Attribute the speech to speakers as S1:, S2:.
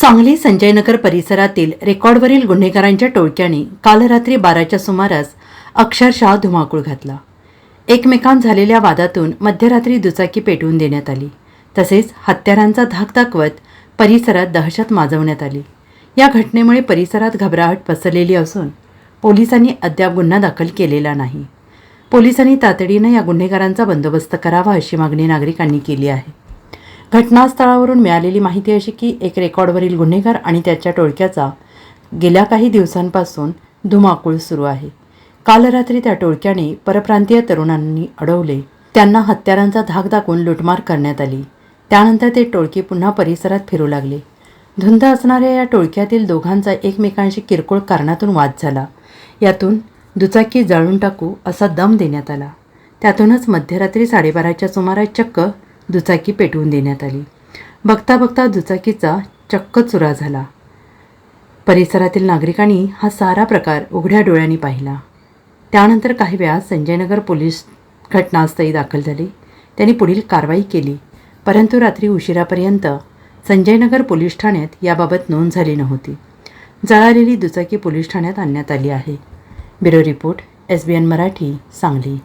S1: सांगली संजयनगर परिसरातील रेकॉर्डवरील गुन्हेगारांच्या टोळक्याने काल रात्री बाराच्या सुमारास अक्षरशः धुमाकूळ घातला. एकमेकांत झालेल्या वादातून मध्यरात्री दुचाकी पेटवून देण्यात आली. तसेच हत्यारांचा धाक दाखवत परिसरात दहशत माजवण्यात आली. या घटनेमुळे परिसरात घबराहट पसरलेली असून पोलिसांनी अद्याप गुन्हा दाखल केलेला नाही. पोलिसांनी तातडीनं या गुन्हेगारांचा बंदोबस्त करावा अशी मागणी नागरिकांनी केली आहे. घटनास्थळावरून मिळालेली माहिती अशी की एक रेकॉर्डवरील गुन्हेगार आणि त्याच्या टोळक्याचा गेल्या काही दिवसांपासून धुमाकूळ सुरू आहे. काल रात्री त्या टोळक्याने परप्रांतीय तरुणांनी अडवले. त्यांना हत्यारांचा धाक दाखवून लुटमार करण्यात आली. त्यानंतर ते टोळके पुन्हा परिसरात फिरू लागले. धुंद असणाऱ्या या टोळक्यातील दोघांचा एकमेकांशी किरकोळ कारणातून वाद झाला. यातून दुचाकी जाळून टाकू असा दम देण्यात आला. त्यातूनच मध्यरात्री साडेबाराच्या सुमारास चक्क दुचाकी पेटवून देण्यात आली. बघता बघता दुचाकीचा चक्क चुरा झाला. परिसरातील नागरिकांनी हा सारा प्रकार उघड्या डोळ्यांनी पाहिला. त्यानंतर काही वेळा संजयनगर पोलीस घटनास्थळी दाखल झाले. त्यांनी पुढील कारवाई केली. परंतु रात्री उशिरापर्यंत संजयनगर पोलीस ठाण्यात याबाबत नोंद झाली नव्हती. जळालेली दुचाकी पोलीस ठाण्यात आणण्यात आली आहे. Bureau report S B N Marathi Sangli.